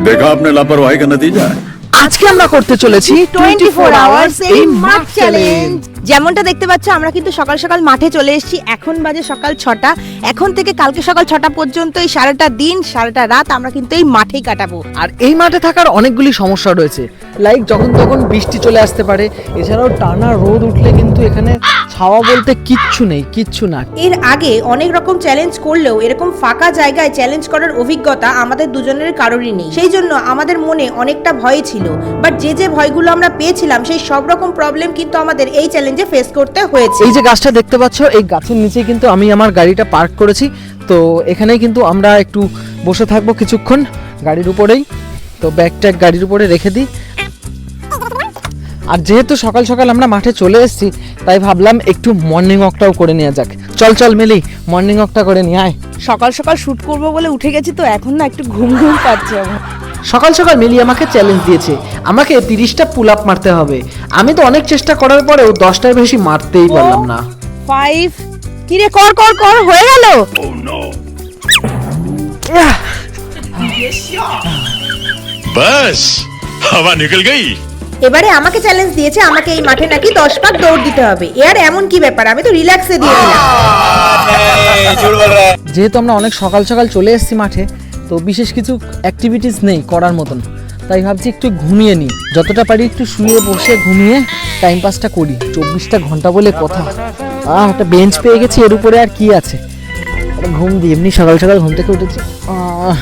देखा आपने लापरवाही का नतीजा है আজকে আমরা করতে চলেছি টোয়েন্টি ফোর আওয়ার্স এই মাঠ চ্যালেঞ্জ যেমনটা দেখতে পাচ্ছ আমরা কিন্তু সকাল সকাল মাঠে চলে এসেছি এখন বাজে সকাল ছটা এখন থেকে কালকে সকাল ছটা পর্যন্ত এই সারাটা দিন সারাটা রাত আমরা কিন্তু এই মাঠেই কাটাবো আর এই মাঠে থাকার অনেকগুলি সমস্যা রয়েছে লাইক যখন তখন বৃষ্টি চলে আসতে পারে এছাড়াও টানা রোদ উঠলে কিন্তু এখানে ছাওয়া বলতে কিচ্ছু নেই কিচ্ছু না। এর আগে অনেক রকম চ্যালেঞ্জ করলেও এরকম ফাঁকা জায়গায় চ্যালেঞ্জ করার অভিজ্ঞতা আমাদের দুজনের কারোরই নেই। সেই জন্য আমাদের মনে অনেকটা ভয় ছিল। বাট যে যে ভয়গুলো আমরা পেয়েছিলাম সেই সব রকম প্রবলেম কিন্তু আমাদের এই চ্যালেঞ্জে ফেস করতে হয়েছে। এই যে গাছটা দেখতে পাচ্ছ এই গাছের নিচে কিন্তু আমি আমার গাড়িটা পার্ক করেছি। তো এখানেই কিন্তু আমরা একটু বসে থাকব কিছুক্ষণ গাড়ির উপরেই। তো ব্যাগ ট্যাগ গাড়ির উপরে রেখে দিই। আর যেহেতু সকাল সকাল আমরা মাঠে চলে এসেছি তাই ভাবলাম একটু মর্নিং ওয়াকটাও করে নেওয়া যাক। চল চল মেলি মর্নিং ওয়াকটা করে নিয়ে আয়। সকাল সকাল শ্যুট করব বলে উঠে গেছি তো এখন না একটু ঘুম ঘুম পাচ্ছে আমার। সকাল সকাল মিলি আমাকে চ্যালেঞ্জ দিয়েছে। আমাকে তিরিশটা পুল আপ মারতে হবে। আমি তো অনেক চেষ্টা করার পরেও দশটার বেশি মারতেই পারলাম না। ফাইভ কিরে কর কর কর হয়ে গেল? বাস হাওয়া নিকল গই। এবারে আমাকে চ্যালেঞ্জ দিয়েছে আমাকে এই মাঠে নাকি দশ পাক দৌড় দিতে হবে। এর এমন কি ব্যাপার? আমি তো রিল্যাক্সে দিয়ে দিলাম। যেহেতু আমরা অনেক সকাল সকাল চলে এসেছি মাঠে তো বিশেষ কিছু অ্যাক্টিভিটিস নেই করার মতন। তাই ভাবছি একটু ঘুমিয়ে নিই। যতটা পারি একটু শুয়ে বসে ঘুমিয়ে টাইম পাসটা করি। চব্বিশটা ঘণ্টা বলে কথা। আহ একটা বেঞ্চ পেয়ে গেছি এর উপরে আর কি আছে? ঘুম দিই এমনি সকাল সকাল ঘুম থেকে উঠেছি। আহ।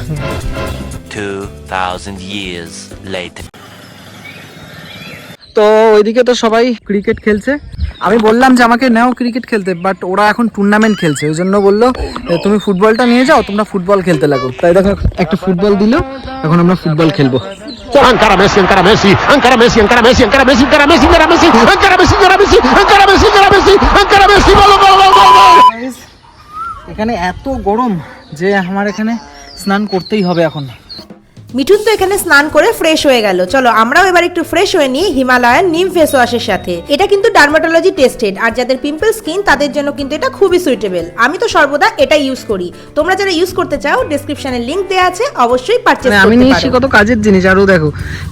2,000 years later. তো ওইদিকে তো সবাই ক্রিকেট খেলছে আমি বললাম যে আমাকে নাও ক্রিকেট খেলতে বাট ওরা এখন টুর্নামেন্ট খেলছে ওই জন্য বলল তুমি ফুটবলটা নিয়ে যাও তোমরা ফুটবল খেলতে লাগো তাই দেখো একটা ফুটবল দিল এখন আমরা ফুটবল খেলব এখানে এত গরম যে আমার এখানে স্নান করতেই হবে এখন মিঠুন তো এখানে স্নান করে ফ্রেশ হয়ে গেল। চলো আমরাও এবার একটু ফ্রেশ হয়ে নিই হিমালয়ান নিম ফেস ওয়াশের সাথে। এটা কিন্তু ডার্মাটোলজি টেস্টেড আর যাদের পিম্পল স্কিন তাদের জন্য কিন্তু এটা খুবই সুইটেবল আমি তো সর্বদা এটা ইউজ করি। তোমরা যারা ইউজ করতে চাও ডেসক্রিপশনে লিংক দেওয়া আছে অবশ্যই পারচেজ মানে আমি করতে নিয়ে এসেছি পারো। কত কাজের জিনিস আরও দেখো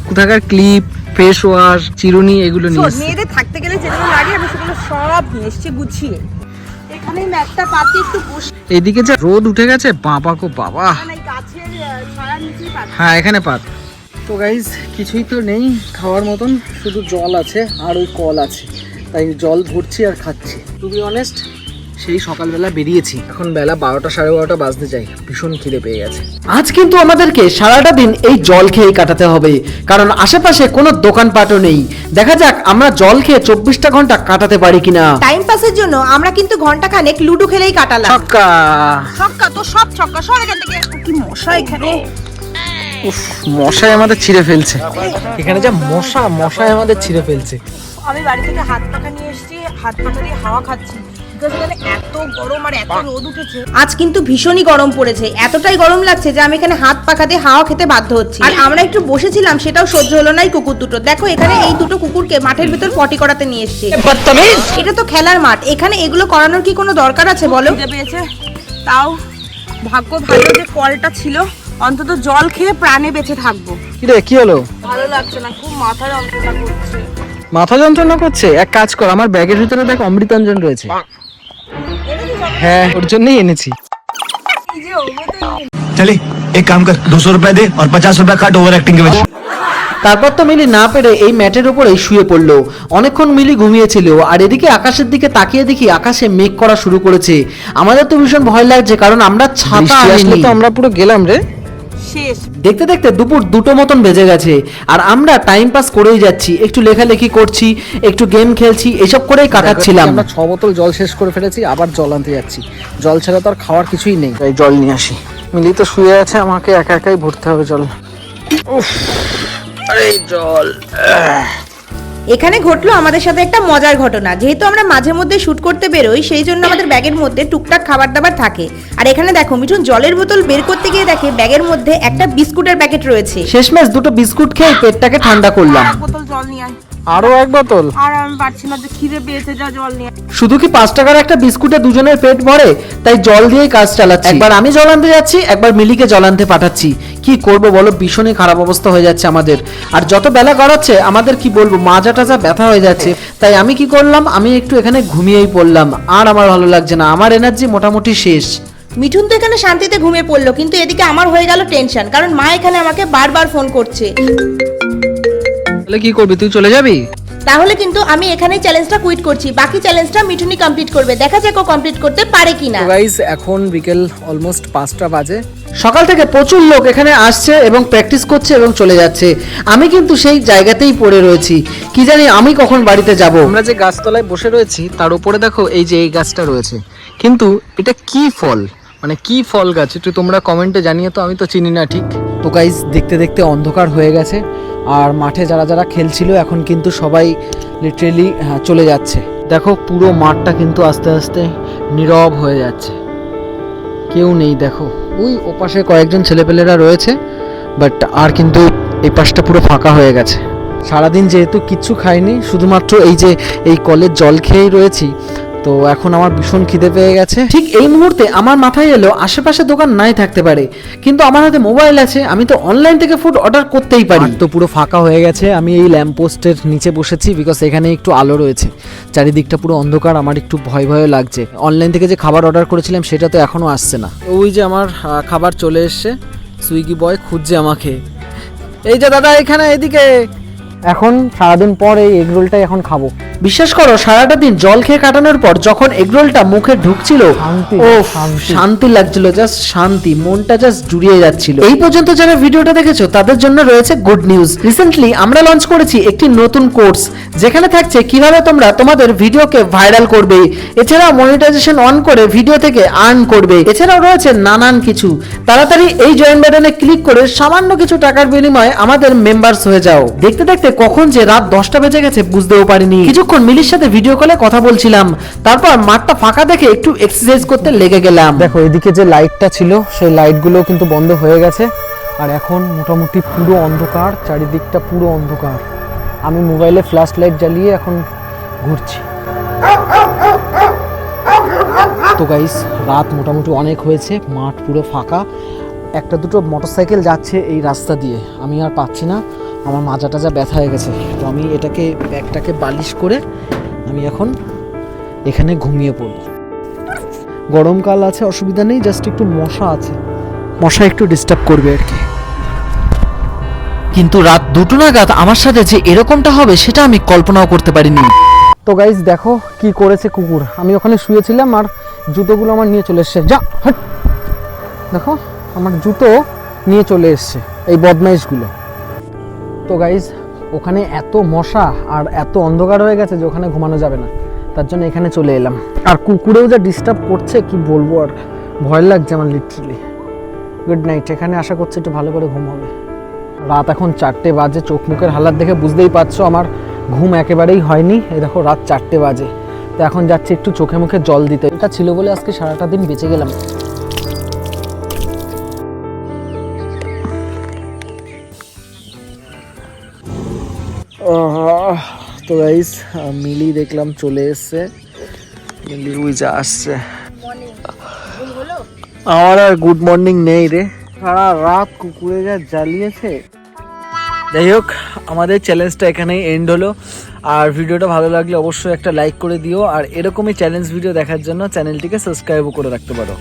কোথাকার ক্লিপ ফেস ওয়াশ চিরুনি এগুলো নিয়ে। মেয়েদের থাকতে গেলে যেগুলো লাগে আমি সেগুলো সব নিয়ে এসছি গুছিয়ে। এখানে ম্যাটটা পাতি একটু বসে এইদিকে যে রোদ উঠে গেছে বাবা গো বাবা। এই হ্যাঁ এখানে পাত। তো গাইজ কিছুই তো নেই খাওয়ার মতন শুধু জল আছে আর ওই কল আছে। তাই জল ভরছি আর খাচ্ছি। টু বি অনেস্ট সেই সকালবেলা বেরিয়েছি। এখন বেলা বারোটা সাড়ে বারোটা বাজতে যাই ভীষণ খিদে পেয়ে গেছে। আজ কিন্তু আমাদেরকে সারাটা দিন এই জল খেয়ে কাটাতে হবে। কারণ আশেপাশে কোনো দোকানপাটও নেই। দেখা যাক আমরা জল খেয়ে চব্বিশটা ঘণ্টা কাটাতে পারি কিনা। টাইম পাসের জন্য আমরা কিন্তু ঘণ্টা খানেক লুডো খেলেই কাটালাম। ছক্কা। ছক্কা তো সব ছক্কা সর কি মশা এখানে। উফ মশাই আমাদের ছিঁড়ে ফেলছে। এখানে যা মশা মশাই আমাদের ছিঁড়ে ফেলছে। আমি বাড়ি থেকে হাত পাখা নিয়ে এসেছি হাত পাখা দিয়ে হাওয়া খাচ্ছি। Because এখানে এত গরম আর এত রোদ উঠেছে। আজ কিন্তু ভীষণই গরম পড়েছে। এতটাই গরম লাগছে যে আমি এখানে হাত পাখা দিয়ে হাওয়া খেতে বাধ্য হচ্ছি। আর আমরা একটু বসেছিলাম সেটাও সহ্য হলো না এই কুকুর দুটো। দেখো এখানে এই দুটো কুকুরকে মাঠের ভিতর পটি করাতে নিয়ে এসছে। এটা তো খেলার মাঠ। এখানে এগুলো করানোর কি কোনো দরকার আছে বলো? তাও ভাগ্য ভালো যে কলটা ছিল। অন্তত জল খেয়ে প্রাণে বেঁচে থাকব। কি রে কি হলো? ভালো লাগছে না খুব মাথা যন্ত্রণা করছে। মাথা যন্ত্রণা করছে? এক কাজ কর আমার ব্যাগের ভিতরে দেখ অমৃতাঞ্জন রয়েছে। হ্যাঁ ওর জন্যই এনেছি। চলি এক কাম কর 200 রুপিয়া দে আর পচাশ রুপিয়া কাট ওভার অ্যাক্টিং কে তারপর তো মিলি না পেরে এই ম্যাটের ওপরেই শুয়ে পড়ল। অনেকক্ষণ মিলি ঘুমিয়েছিল আর এদিকে আকাশের দিকে তাকিয়ে দেখি আকাশে মেঘ করা শুরু করেছে। আমাদের তো ভীষণ ভয় লাগছে কারণ আমরা ছাতা আসলে তো আমরা পুরো গেলাম রে। শেষ। দেখতে দেখতে দুপুর দুটো মতন বেজে গেছে আর আমরা টাইম পাস করেই যাচ্ছি। একটু লেখালেখি করছি একটু গেম খেলছি এসব করেই কাটাচ্ছিলাম। আমরা ছ বোতল জল শেষ করে ফেলেছি আবার জল আনতে যাচ্ছি। জল ছাড়া তো আর খাওয়ার কিছুই নেই। তাই জল নিয়ে আসি। মিলি তো শুয়ে আছে আমাকে একা একাই ভরতে হবে জল। উফ, আরে জল এখানে ঘটলো আমাদের সাথে একটা মজার ঘটনা। যেহেতু আমরা মাঝে মধ্যে শ্যুট করতে বেরোই সেই জন্য আমাদের ব্যাগের মধ্যে টুকটাক খাবার দাবার থাকে। আর এখানে দেখো মিঠুন জলের বোতল বের করতে গিয়ে দেখে ব্যাগের মধ্যে একটা বিস্কুটের প্যাকেট রয়েছে। শেষমেশ দুটো বিস্কুট খেয়ে পেটটাকে ঠান্ডা করলাম। বোতল জল নিয়ে আয়। আরও এক বোতল? আর আমি পারছি না যে খিদে পেয়েছে যা জল নিয়ে শুধু কি পাঁচ টাকার একটা বিস্কুটে দুজনের পেট ভরে? তাই জল দিয়েই কাজ চালাচ্ছি। একবার আমি জল আনতে যাচ্ছি একবার মিলিকে জল আনতে পাঠাচ্ছি। কি করব বলো? ভীষণই খারাপ অবস্থা হয়ে যাচ্ছে আমাদের। আর যত বেলা গড়াচ্ছে আমাদের কি বলব? মাজা টাজা ব্যথা হয়ে যাচ্ছে। তাই আমি কি করলাম? আমি একটু এখানে ঘুমিয়েই পড়লাম। আর আমার ভালো লাগছে না। আমার এনার্জি মোটামুটি শেষ। মিঠুন তো এখানে শান্তিতে ঘুমিয়ে পড়ল কিন্তু এদিকে আমার হয়ে গেল টেনশন কারণ মা এখানে আমাকে বারবার ফোন করছে। তাহলে কি করবি? তুই চলে যাবি? তাহলে কিন্তু আমি এখানেই চ্যালেঞ্জটা কুইট করছি। বাকি চ্যালেঞ্জটা মিঠুনি কমপ্লিট করবে। দেখা যাক ও কমপ্লিট করতে পারে কিনা। গাইস এখন বিকেল অলমোস্ট পাঁচটা বাজে। সকাল থেকে প্রচুর লোক এখানে আসছে এবং প্র্যাকটিস করছে এবং চলে যাচ্ছে। আমি কিন্তু সেই জায়গাতেই পড়ে রয়েছি। কি জানি আমি কখন বাড়িতে যাব? আমরা যে গাছতলায় বসে রয়েছি তার উপরে দেখো এই যে এই গাছটা রয়েছে। কিন্তু এটা কি ফল? মানে কি ফল গাছ? একটু তোমরা কমেন্টে জানিয়ে তো আমি তো চিনি না ঠিক। তো গাইস দেখতে দেখতে অন্ধকার হয়ে গেছে। আর মাঠে যারা যারা খেলছিল, এখন কিন্তু সবাই লিটারেলি চলে যাচ্ছে। দেখো, পুরো মাঠটা কিন্তু আস্তে আস্তে নীরব হয়ে যাচ্ছে। কেউ নেই, দেখো। ওই ওপাশে কয়েকজন ছেলেপেলেরা রয়েছে বাট আর কিন্তু এই পাশটা পুরো ফাঁকা হয়ে গেছে। সারাদিন যেহেতু কিচ্ছু খাইনি, শুধুমাত্র এই যে, এই কলের জল খেয়েই রয়েছি তো এখন আমার ভীষণ খিদে পেয়ে গেছে। ঠিক এই মুহূর্তে আমার মাথায় এলো আশেপাশে দোকান নাই থাকতে পারে কিন্তু আমার হাতে মোবাইল আছে আমি তো অনলাইন থেকে ফুড অর্ডার করতেই পারি। তো পুরো ফাঁকা হয়ে গেছে আমি এই ল্যাম্প পোস্টের নিচে বসেছি বিকজ এখানে একটু আলো রয়েছে। চারিদিকটা পুরো অন্ধকার আমার একটু ভয় ভয় লাগছে। অনলাইন থেকে যে খাবার অর্ডার করেছিলাম সেটা তো এখনও আসছে না। ওই যে আমার খাবার চলে এসছে সুইগি বয় খুঁজছে আমাকে। এই যে দাদা এখানে এদিকে। এখন সারাদিন পর এই এগরোলটাই এখন খাব। বিশ্বাস করো সারাটা দিন জল খেয়ে কাটানোর পর যখন এগরোলটা মুখে ঢুকছিল ও শান্তি। লাগছিল জাস্ট শান্তি মনটা জাস্ট জুড়িয়ে যাচ্ছিল। এই পর্যন্ত যারা ভিডিওটা দেখেছ তাদের জন্য রয়েছে গুড নিউজ রিসেন্টলি আমরা লঞ্চ করেছি একটি নতুন কোর্স যেখানে থাকছে কীভাবে তোমরা তোমাদের ভিডিওকে ভাইরাল করবে। এছাড়াও মনিটাইজেশন অন করে ভিডিও থেকে আর্ন করবে। এছাড়াও রয়েছে নানান কিছু। তাড়াতাড়ি এই জয়েন বাটনে ক্লিক করে সামান্য কিছু টাকার বিনিময়ে আমাদের মেম্বার্স হয়ে যাও। দেখতে দেখতে কখন যে রাত দশটা বেজে গেছে বুঝতেও পারিনি। কিছুক্ষণ মিলির সাথে ভিডিও কলে কথা বলছিলাম। তারপর মাঠটা ফাঁকা দেখে একটু এক্সারসাইজ করতে লেগে গেলাম। দেখো, এদিকে যে লাইটটা ছিল, সেই লাইটগুলো কিন্তু বন্ধ হয়ে গেছে। আর এখন মোটামুটি পুরো অন্ধকার, চারিদিকটা পুরো অন্ধকার। আমি মোবাইলে ফ্ল্যাশ লাইট জ্বালিয়ে এখন ঘুরছি। তো গাইস রাত মোটামুটি অনেক হয়েছে, মাঠ পুরো ফাঁকা। একটা দুটো মোটরসাইকেল যাচ্ছে এই রাস্তা দিয়ে। আমি আর পাচ্ছি না। আমার মাজা টাজা ব্যথা হয়ে গেছে। তো আমি এটাকে ব্যাগটাকে বালিশ করে আমি এখন এখানে ঘুমিয়ে পড়ব। গরমকাল আছে অসুবিধা নেই জাস্ট একটু মশা আছে। মশা একটু ডিস্টার্ব করবে আর কি। কিন্তু রাত দুটো নাগাদ আমার সাথে যে এরকমটা হবে সেটা আমি কল্পনাও করতে পারিনি। তো গাইজ দেখো কি করেছে কুকুর। আমি ওখানে শুয়েছিলাম আর জুতোগুলো আমার নিয়ে চলে এসছে। যা হাট! দেখো আমার জুতো নিয়ে চলে এসছে এই বদমাইশগুলো। তো গাইজ ওখানে এত মশা আর এত অন্ধকার হয়ে গেছে যে ওখানে ঘুমানো যাবে না। তার জন্য এখানে চলে এলাম। আর কুকুরেও যা ডিস্টার্ব করছে, কি বলব আর, ভয় লাগছে আমার লিটারেলি গুড নাইট এখানে আশা করছি একটু ভালো করে ঘুম হবে। রাত এখন চারটে বাজে, চোখ মুখের হালাত দেখে বুঝতেই পারছ আমার ঘুম একেবারেই হয়নি। এই দেখো, রাত চারটে বাজে। তো এখন যাচ্ছি একটু চোখে মুখে জল দিতে। এটা ছিল বলে আজকে সারাটা দিন বেঁচে গেলাম। তো গাইস মিলি দেখলাম চলে এসছে। মিলি ওই যা আসছে। আমার আর গুড মর্নিং নেই রে। সারা রাত কুকুরে যা জ্বালিয়েছে। যাই হোক, আমাদের চ্যালেঞ্জটা এখানেই এন্ড হলো। আর ভিডিওটা ভালো লাগলে অবশ্যই একটা লাইক করে দিও। আর এরকমই চ্যালেঞ্জ ভিডিও দেখার জন্য চ্যানেলটিকে সাবস্ক্রাইবও করে রাখতে পারো।